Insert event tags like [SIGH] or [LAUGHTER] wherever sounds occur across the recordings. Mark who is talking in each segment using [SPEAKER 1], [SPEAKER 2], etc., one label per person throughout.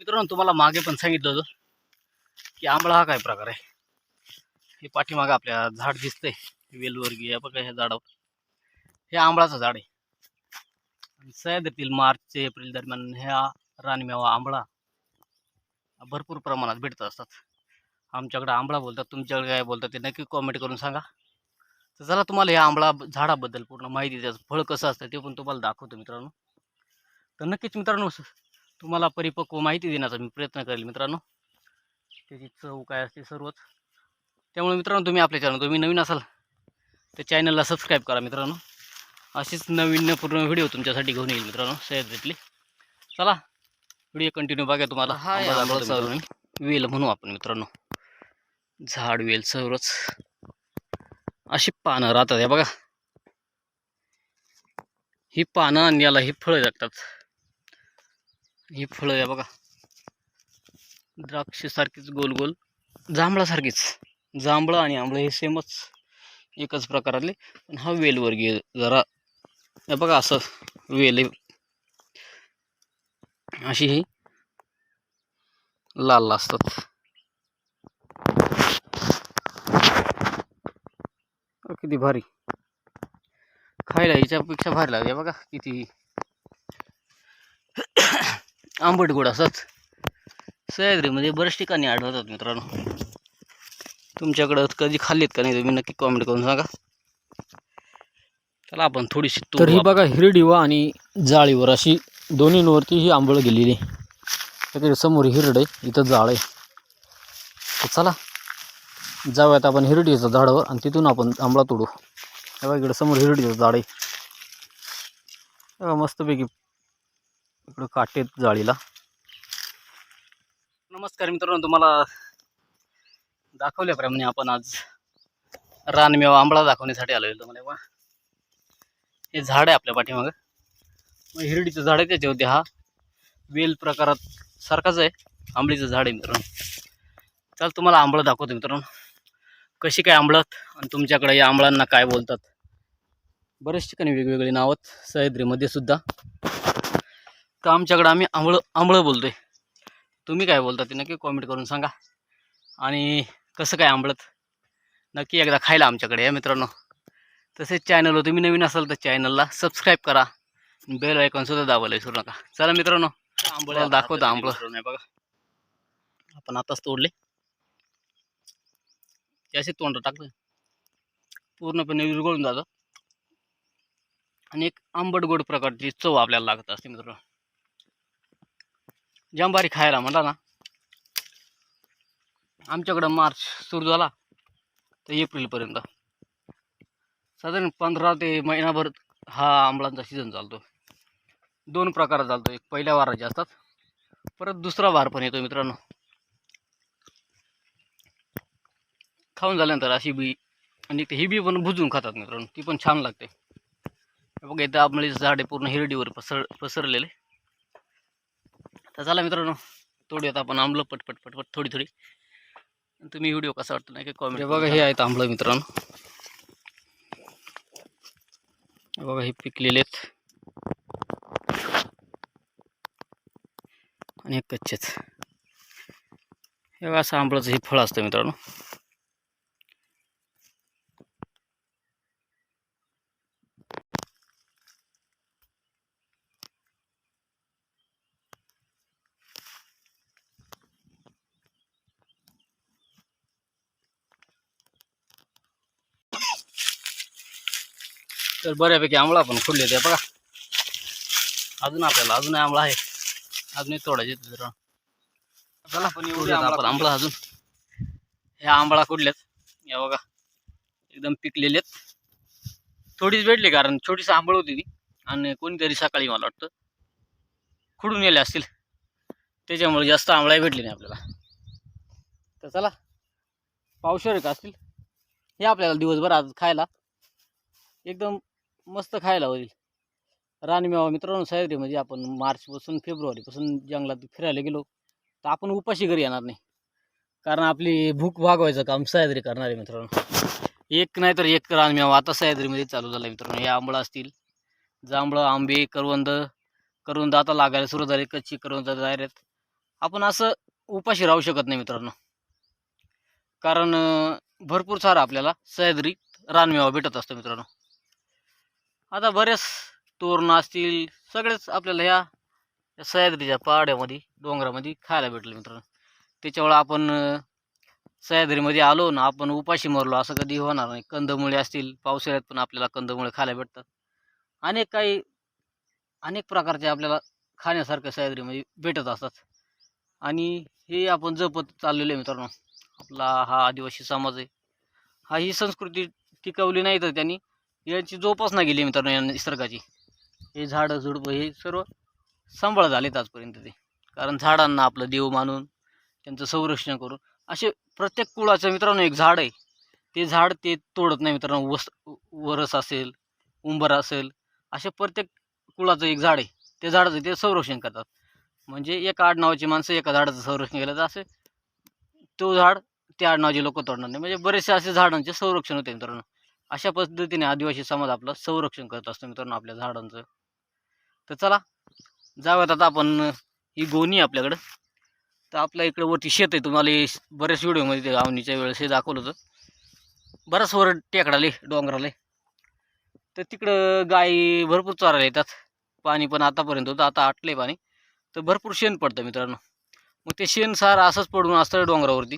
[SPEAKER 1] मित्रांनो तुम्हाला मागे पण सांगितलं होतं की आंबळा हा काय प्रकार आहे? हे पाठीमागं आपल्या झाड दिसतंय वेलवर्गीय या बघा ह्या झाडावर. हे आंबळाचं झाड आहे. आणि सह्याद्रीतील मार्च ते एप्रिल दरम्यान ह्या रानमेवा आंबळा भरपूर प्रमाणात भेटत असतात. आमच्याकडे आंबळा बोलतात तुमच्याकडे काय बोलतात ते नक्की कॉमेंट करून सांगा. तर चला तुम्हाला ह्या आंबळा झाडाबद्दल पूर्ण माहिती द्या फळ कसं असतं ते पण तुम्हाला दाखवतो मित्रांनो. तर नक्कीच मित्रांनो तुम्हाला परिपक्व माहिती देण्याचा मी प्रयत्न करेल मित्रांनो. त्याची चव काय असते सर्वच. त्यामुळे मित्रांनो तुम्ही आपल्या चॅनल तुम्ही नवीन असाल तर चॅनलला सबस्क्राईब करा मित्रांनो. अशीच नवीन पूर्ण व्हिडिओ तुमच्यासाठी घेऊन येईल मित्रांनो सह्याद्रीतली चला व्हिडिओ कंटिन्यू बघा तुम्हाला.
[SPEAKER 2] हा.
[SPEAKER 1] वेल म्हणू आपण मित्रांनो. झाड वेल सर्वच. अशी पानं राहतात हे बघा. ही पानं आणि याला ही फळं लागतात. ही फळं आहे बघा. द्राक्षेसारखीच गोल गोल जांभळासारखीच. जांभळं आणि आंबळं हे सेमच एकच प्रकारातले. पण हा वेलवर्गीय जरा हे बघा असं वेल आहे. अशी ही लाल असतात. किती भारी. खायला याच्यापेक्षा भारी लागते बघा किती आंबट गोड असतात सह्याद्रीमध्ये बऱ्याच ठिकाणी आढळतात मित्रांनो. तुमच्याकडं कधी खाल्लीत का नाही तुम्ही? नक्की कॉमेंट करून सांगा. चला आपण थोडीशी
[SPEAKER 2] तर ही बघा हिरडीवा आणि जाळीवर अशी दोन्हींवरती ही आंबळ गेलेली आहे. त्याकडे समोर हिरड आहे इथं जाळ आहे. तर चला जाऊयात आपण हिरडीचं झाडावर आणि तिथून आपण आंबळा तोडू. हे बघा इकडे समोर हिरडीचं झाड आहे. मस्तपैकी इकडं काटे आहेत जाळीला.
[SPEAKER 1] नमस्कार मित्रांनो तुम्हाला दाखवल्याप्रमाणे आपण आज रानमेवा आंबळा दाखवण्यासाठी आलो तुम्हाला बघा हे झाड आहे आपल्या पाठीमागं. मग हिरडीचं झाड आहे त्याच्यावरती हा वेल प्रकारात सारखाच आहे. आंबळीचं झाड आहे मित्रांनो. चल तुम्हाला आंबळं दाखवतो मित्रांनो. कशी काय आंबळत आणि तुमच्याकडे या आंबळांना काय बोलतात? बरेच ठिकाणी वेगवेगळी नावत आहेत. सह्याद्रीमध्ये सुद्धा. तर आमच्याकडं आम्ही आंबळं आंबळं बोलतोय? तुम्ही काय बोलता ते नक्की कॉमेंट करून सांगा. आणि कसं काय आंबळत? नक्की एकदा खायला आमच्याकडे या मित्रांनो. तसेच चॅनलवर तुम्ही नवीन असाल तर चॅनलला सबस्क्राईब करा. बेल आयकॉनसुद्धा दाबायला विसरू नका. चला मित्रांनो आंबळ्याला दाखवतो आंबळं. बघा. आपण आताच तोडले. असे तोंड टाकलं. पूर्णपणे विरघळून जातं. आणि एक आंबट गोड प्रकारची चव आपल्याला लागत असते मित्रांनो. जांबारी खायला म्हणला ना. आमच्याकडं मार्च सुरू झाला तर एप्रिलपर्यंत साधारण पंधरा ते महिनाभर हा आंबळांचा सीझन चालतो. दोन प्रकार चालतो. एक पहिल्या वाराचे असतात. परत दुसरा वार पण येतो मित्रांनो. खाऊन झाल्यानंतर अशी बी आणि ही बी पण भुजून खातात मित्रांनो. ती पण छान लागते. बघा इथं आंबळीचं झाड पूर्ण हिरडीवर पसर पसरलेले. तर चला मित्रांनो तोडूयात आपण आंबलं पटपट पटपट थोडी थोडी. तुम्ही व्हिडिओ कसा वाटतो नाही कॉमेंट बघा हे आहेत आंबलं मित्रांनो. बघा हे पिकलेले आहेत. आणि कच्चेच. हे बघा असं आंबळाचं हे फळ असतं मित्रांनो. तर बऱ्यापैकी आंबळा पण खुडले ते बघा. अजून आपल्याला अजून आंबळा आहे. अजूनही तोडायचे मित्रांनो चला पण एवढे आपण आंबळा अजून. हे आंबळा कुडलेत या बघा. एकदम पिकलेले आहेत थोडीच भेटली कारण छोटीशी आंबळ होती ती. आणि कोणीतरी सकाळी मला वाटतं खुडून गेले असतील. त्याच्यामुळे जास्त आंबळाही भेटली नाही आपल्याला. तर चला. पावशेर एक असतील. हे आपल्याला दिवसभर आज खायला. एकदम मस्त खायला होईल. रानमेवा मित्रांनो सह्याद्रीमध्ये म्हणजे आपण मार्चपासून फेब्रुवारीपासून जंगलात फिरायला गेलो तर आपण उपाशी घरी येणार नाही. कारण आपली भूक भागवायचं काम सह्याद्री करणार आहे मित्रांनो. एक नाही तर एक रानमेवा आता सह्याद्रीमध्ये चालू झाला आहे मित्रांनो. हे आंबळं असतील. जांभळं आंबे करवंद. करवंद आता लागायला सुरू झाले. कच्ची करवंद तयार आहेत आपण असं उपाशी राहू शकत नाही मित्रांनो. कारण भरपूर सारा आपल्याला सह्याद्री रानमेवा भेटत असतो मित्रांनो. आता बरेच तोरणं असतील सगळेच आपल्याला ह्या या सह्याद्रीच्या पहाड्यामध्ये डोंगरामध्ये खायला भेटलं मित्रांनो. त्याच्यामुळं आपण सह्याद्रीमध्ये आलो ना आपण उपाशी मरलो असं कधी होणार नाही. कंदमुळे असतील पावसाळ्यात पण आपल्याला कंदमुळे खायला भेटतात. अनेक काही अनेक प्रकारचे आपल्याला खाण्यासारखं सह्याद्रीमध्ये भेटत असतात. आणि हे आपण जपत चाललेलो आहे मित्रांनो. आपला हा आदिवासी समाज आहे. हा ही संस्कृती टिकवली नाही तर त्यांनी यांची जोपासना केली मित्रांनो या निसर्गाची. हे झाडं झुडपं हे सर्व सांभाळ झालेत आजपर्यंत ते. कारण झाडांना आपलं देव मानून त्यांचं संरक्षण करून असे प्रत्येक कुळाचं मित्रांनो एक झाड आहे. ते झाड ते तोडत नाही मित्रांनो. वस वरस असेल उंबर असेल असे प्रत्येक कुळाचं एक झाड आहे. ते झाडाचं ते संरक्षण करतात. म्हणजे एका आडनावाची माणसं एका झाडाचं संरक्षण केलं तर असे तो झाड त्या आडनावाचे लोक तोडणार नाही. म्हणजे बरेचसे असे झाडांचे संरक्षण होते मित्रांनो. अशा पद्धतीने आदिवासी समाज आपलं संरक्षण करत असतो मित्रांनो आपल्या झाडांचं. तर चला जाऊयात आता आपण ही गोणी आहे आपल्याकडं. तर आपल्या इकडे वरती शेत आहे तुम्हाला बऱ्याच व्हिडिओमध्ये ते गावणीच्या वेळेस हे दाखवलं होतं. बराच वर टेकडाले डोंगराले तर तिकडं गाई भरपूर चरायला येतात. पाणी पण आतापर्यंत होतं आता आटलं पाणी. तर भरपूर शेण पडतं मित्रांनो. मग ते शेण सार असंच पडून असतं डोंगरावरती.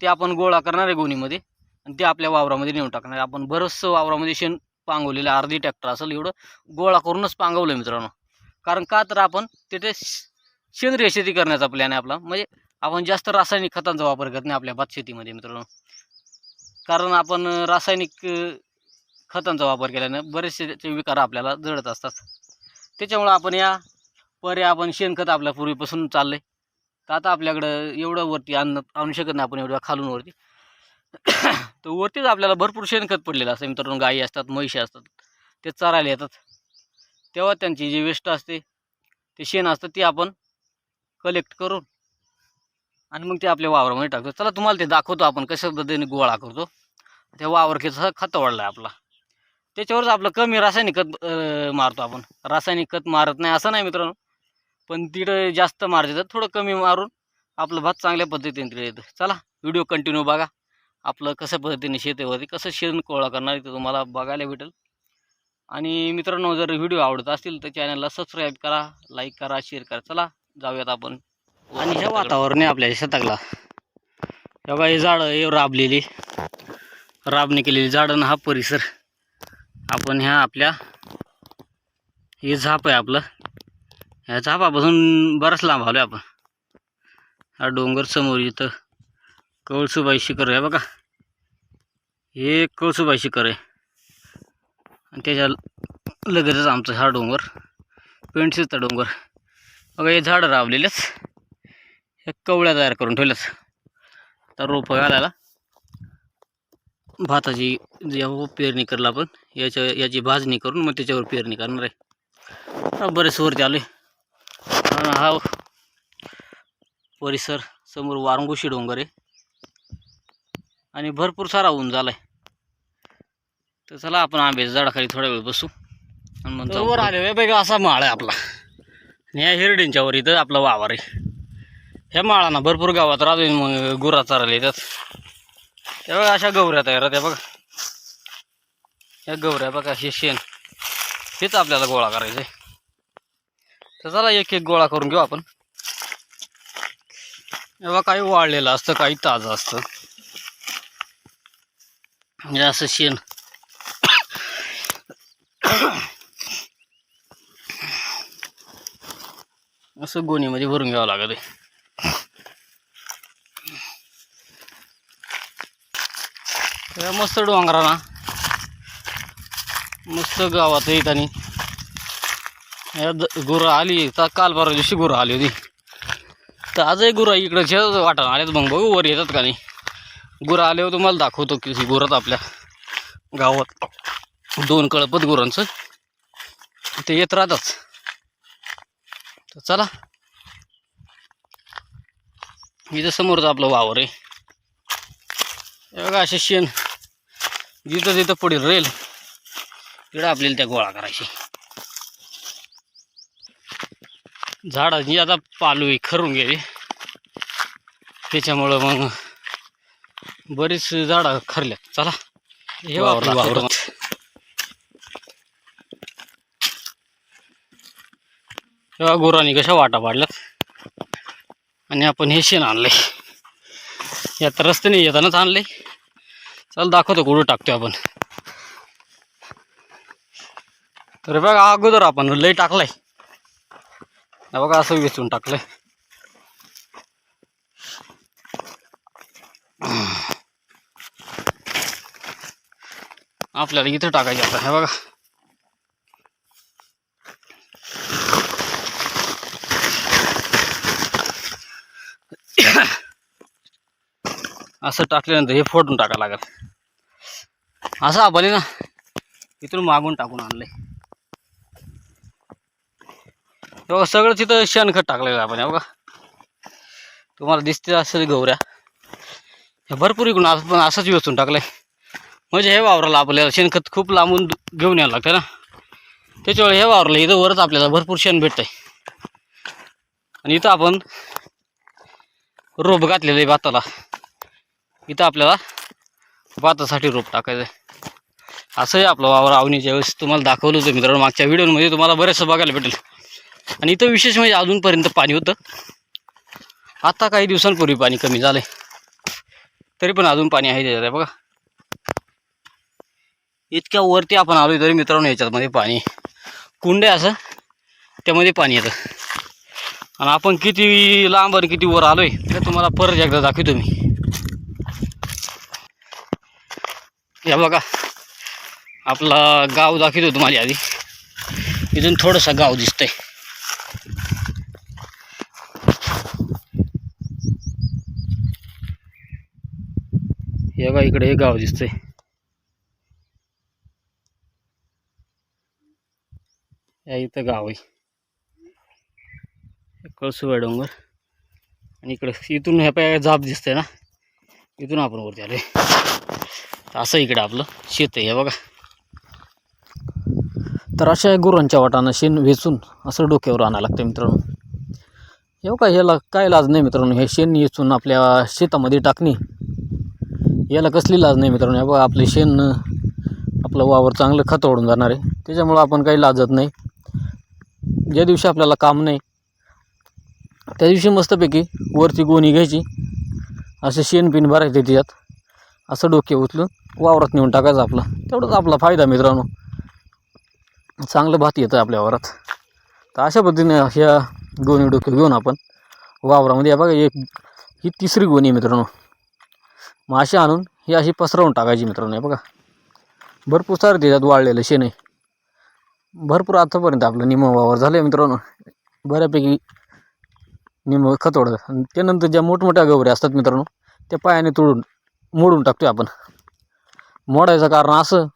[SPEAKER 1] ते आपण गोळा करणार आहे गोणीमध्ये. आणि ते आपल्या वावरामध्ये नेऊन टाकणार. आपण बरंचसं वावरामध्ये शेण पांगवलेलं अर्धी ट्रॅक्टर असेल एवढं गोळा करूनच पांगवलं मित्रांनो. कारण का तर आपण तिथे सेंद्रिय शेती करण्याचा प्लॅन आहे आपला. म्हणजे आपण जास्त रासायनिक खतांचा वापर करत नाही आपल्या भात शेतीमध्ये मित्रांनो. कारण आपण रासायनिक खतांचा वापर केल्यानं बरेचसे त्याचे विकार आपल्याला जडत असतात. त्याच्यामुळं आपण या पर्या आपण शेणखत आपल्या पूर्वीपासून चाललं आहे तर आता आपल्याकडं एवढं वरती आणणं आणू शकत नाही आपण एवढ्या खालून वरती. [COUGHS] तर वरतीच आपल्याला भरपूर शेणखत पडलेलं असतं. मित्रांनो गायी असतात म्हशी असतात ते चरायला येतात. तेव्हा त्यांची जी वेस्ट असते ते शेण असतं ते आपण कलेक्ट करून आणि मग ते आपल्या वावरामध्ये टाकतो. चला तुम्हाला ते दाखवतो आपण कशा पद्धतीने गोळा करतो. त्या वावर कसा खत वाढला आहे आपला. त्याच्यावरच आपलं कमी रासायनिक खत मारतो आपण. रासायनिक खत मारत नाही असं नाही मित्रांनो. पण तिथं जास्त मारते तर थोडं कमी मारून आपलं भात चांगल्या पद्धतीने तिथे येतं. चला व्हिडिओ कंटिन्यू बघा. आपलं कसं पद्धतीने शेतीवरती कसं शेण कोळा करणार ते तुम्हाला बघायला भेटेल. आणि मित्रांनो जर व्हिडिओ आवडत असतील तर चॅनलला सबस्क्राईब करा लाईक करा शेअर करा. चला जाऊयात आपण. आणि ह्या वातावरणे आपल्या शेताकला बघा हे झाडं हे राबलेली. राबणी केलेली झाडं हा परिसर. आपण ह्या आपल्या हे झाप आहे आपलं. ह्या झापापासून बराच लांब आलो आपण. हा डोंगर समोर इथं. कळसूबाई शिखर आहे बघा. हे कळसूबाई शिखर आहे. आणि त्याच्या लगेचच आमचं हा डोंगर पेंटसीचा डोंगर. बघा हे झाडं रावलेलेच हे कवळ्या तयार करून ठेवल्याच तर रोपं घालायला. भाताची हो, पेरणी करला आपण. याच्या याची भाजणी करून मग त्याच्यावर पेरणी करणार आहे. बरेच वरती आले हा परिसर समोर वारंगुशी डोंगर आहे. आणि भरपूर सारा ऊन झालाय. तर चला आपण आंब्याच्या झाडाखाली थोडा वेळ बसू आणि मग वर आले बघा असा माळ आहे आपला. आणि ह्या हिरडींच्या वर इथं आपला वावर आहे. ह्या माळांना भरपूर गावात राहतो मग गुरा चारायला येतात. त्या बघा अशा गौऱ्या तयार त्या बघा. ह्या गवऱ्या बघा हे शेण. हेच आपल्याला गोळा करायचं आहे तर चला एक एक गोळा करून घेऊ आपण. तेव्हा काही वाळलेलं असतं काही ताजं असतं. असं शेण असं गोणीमध्ये भरून घ्यावं लागत आहे मस्त मस्त डोंगराना मस्त गावात येत आणि या गुरं आली तर काल परवा दिवशी गुरं आली होती तर आजही गुरं इकडच्या वाटा आल्यात मग बघू वर येतात का नाही गुरं आल्यावर तुम्हाला दाखवतो की गुरात आपल्या गावात. दोन कळपत गुरांचं. ते येत राहतात. तर चला. इथं समोरच आपलं वावर आहे. बघा असे शेण. जिथं जिथं पुढील रेल तिकडं आपल्याला त्या गोळा करायची. झाडाची आता पालू आहे खरून गेली.
[SPEAKER 2] त्याच्यामुळं मग बरीच झाडं खरल्यात. चला. हे
[SPEAKER 1] वावर
[SPEAKER 2] तेव्हा गुरांनी कशा वाटा पाडल्यात. आणि आपण हे शेण आणलंय. यात रस्त्याने येतानाच आणलंय. चल दाखवतो कुठं टाकतोय आपण. तर बघा अगोदर आपण लय टाकलाय. बघा असं वेचून टाकलंय. आपल्याला इथं टाकायचं आता हे बघा. असं टाकल्यानंतर हे फोडून टाका लागेल. असं आपण आहे ना इथून मागून टाकून आणलंय. बघा सगळं तिथं शेणखत टाकलेलं आपण हे बघा. तुम्हाला दिसते असेल गौऱ्या. हे भरपूर इकडून पण असंच वेचून टाकलंय. म्हणजे हे वावराला आपल्याला शेणखत खूप लांबून घेऊन यावं लागतं ना. त्याच्यामुळे हे वावरलं इथं वरच आपल्याला भरपूर शेण भेटतंय. आणि इथं आपण रोप घातलेलं आहे भाताला. इथं आपल्याला भातासाठी रोप टाकायचं आहे असं आहे आपलं वावर आवणीच्या वेळेस तुम्हाला दाखवलं होतं मित्रांनो. मागच्या व्हिडिओमध्ये तुम्हाला बरेचसं बघायला भेटेल. आणि इथं विशेष म्हणजे अजूनपर्यंत पाणी होतं. आता काही दिवसांपूर्वी पाणी कमी झालंय. तरी पण अजून पाणी आहे त्याच्यात बघा. इतक्या वरती आपण आलोय तरी मित्रांनो याच्यामध्ये पाणी. कुंड आहे असं त्यामध्ये पाणी येतं. आणि आपण किती लांब आणि किती वर आलोय ते तुम्हाला परत एकदा दाखवतो मी. या बघा आपला गाव दाखवतो तुम्हाला आधी. इथून थोडंसं गाव दिसतंय. हे बघा इकडे हे गाव दिसतंय. त्या इथं गाव आहे. कळसुबाई डोंगर. आणि इकडे इथून ह्या पाय जाप दिसतंय ना. इथून आपण वरती आलो असं इकडे आपलं शेत आहे बघा.
[SPEAKER 1] तर अशा गुरांच्या वाटानं शेण वेचून असं डोक्यावर आणायला लागतं मित्रांनो. हे का याला काय लाज नाही मित्रांनो. हे शेण वेचून आपल्या शेतामध्ये टाकणे. याला कसली लाज नाही मित्रांनो. हे बघा आपले शेण आपलं वावर चांगलं खत ओढून जाणार आहे. त्याच्यामुळं आपण काही लाजत नाही. ज्या दिवशी आपल्याला काम नाही त्या दिवशी मस्तपैकी वरती गोणी घ्यायची. असं शेण पिन भरायचं त्याच्यात. असं डोके उचलून वावरात नेऊन टाकायचं आपलं. तेवढंच आपला फायदा मित्रांनो. चांगलं भात येतं आपल्या वावरात. तर अशा पद्धतीने ह्या गोणी डोके घेऊन आपण वावरामध्ये बघा एक ही तिसरी गोणी आहे मित्रांनो. मग अशी आणून ही अशी पसरवून टाकायची मित्रांनो बघा. भरपूर सारं त्याच्यात वाळलेलं शेण आहे. भरपूर आतापर्यंत आपलं निम वावर झालं आहे मित्रांनो. बऱ्यापैकी निम खतोडं आणि त्यानंतर ज्या मोठमोठ्या गवऱ्या असतात मित्रांनो त्या पायाने तोडून मोडून टाकतोय आपण. मोडायचं कारण असं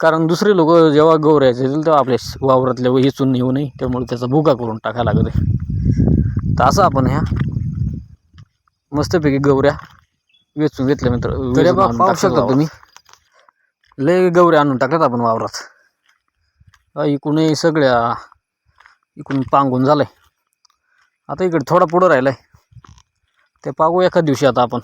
[SPEAKER 1] कारण दुसरे लोक जेव्हा गौऱ्याचे येतील तेव्हा आपल्या वावरातल्या वेचून येऊ नये त्यामुळे त्याचा भुगा करून टाकायला लागत आहे तर असं आपण ह्या मस्तपैकी गौऱ्या वेचून घेतल्या मित्र पाहू शकता तुम्ही. लय गौऱ्या आणून टाकल्यात आपण वावरात. इकडूनही सगळ्या इकडून पांगून झालंय. आता इकडे थोडा पुढं राहिला आहे ते पागू एखाद दिवशी आता आपण.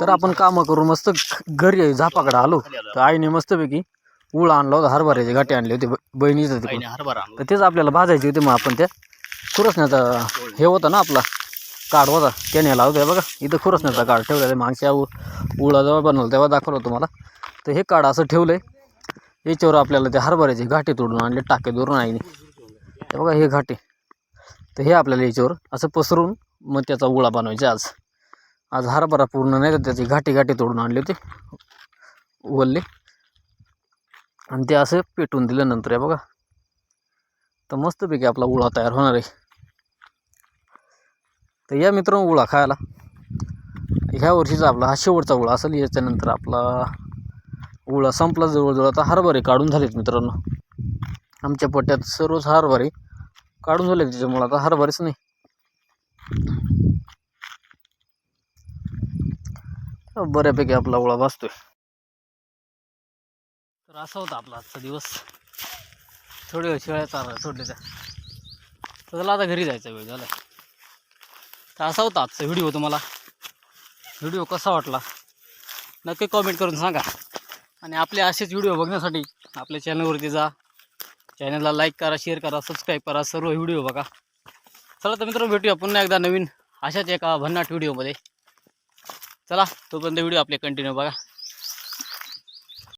[SPEAKER 1] तर आपण कामं करून मस्त घरी झापाकडे आलो. तर आईने मस्तपैकी ऊळ आणला होता हरभऱ्याचे गाठी आणले होते बहिणीचं
[SPEAKER 2] आईने हरभरा.
[SPEAKER 1] तर तेच आपल्याला भाजायचे होते मग आपण त्या खुरसण्याचा हे होता ना आपला काढ होता त्याने होता हे बघा इथं खुरसण्याचा काढ ठेवला मागच्या उळा जेव्हा बनवलं तेव्हा दाखवलं तुम्हाला तर हे काढ असं ठेवलं आहे याच्यावर आपल्याला ते हरभऱ्याचे घाटे तोडून आणले टाके दोरून आईने. हे बघा हे घाटे तर हे आपल्याला याच्यावर असं पसरून मग त्याचा उळा बनवायचे आज. आज हरभरा पूर्ण नाही तर त्याची घाटी घाटी तोडून आणले होते. वल्ले. आणि ते असं पेटून दिल्यानंतर आहे बघा. तर मस्तपैकी आपला उळा तयार होणार आहे. तर या मित्रांनो उळा खायला. ह्या वर्षीचा आपला हा शेवटचा उळा असेल याच्यानंतर आपला उळा संपला जवळजवळ. आता हरभरे काढून झालेत मित्रांनो. आमच्या पट्ट्यात सर्वच हरभरे काढून झाले त्याच्यामुळे आता हरभरेच नाही. बऱ्यापैकी आपला ओळा वाचतोय तर असा होता आपला आजचा दिवस. थोडे वेळ शेळ्या चारा सोडले त्या तर त्याला आता घरी जायचा वेळ झाला तर असा होता आजचा व्हिडिओ तुम्हाला. व्हिडिओ कसा वाटला? नक्की कॉमेंट करून सांगा. आणि आपले असेच व्हिडिओ बघण्यासाठी आपल्या चॅनलवरती जा. चॅनलला लाईक करा शेअर करा सबस्क्राईब करा सर्व व्हिडिओ बघा. चला तर मित्रांनो भेटूया पुन्हा एकदा नवीन अशाच एका भन्नाट व्हिडिओमध्ये. चला तोपर्यंत व्हिडिओ आपले कंटिन्यू बघा.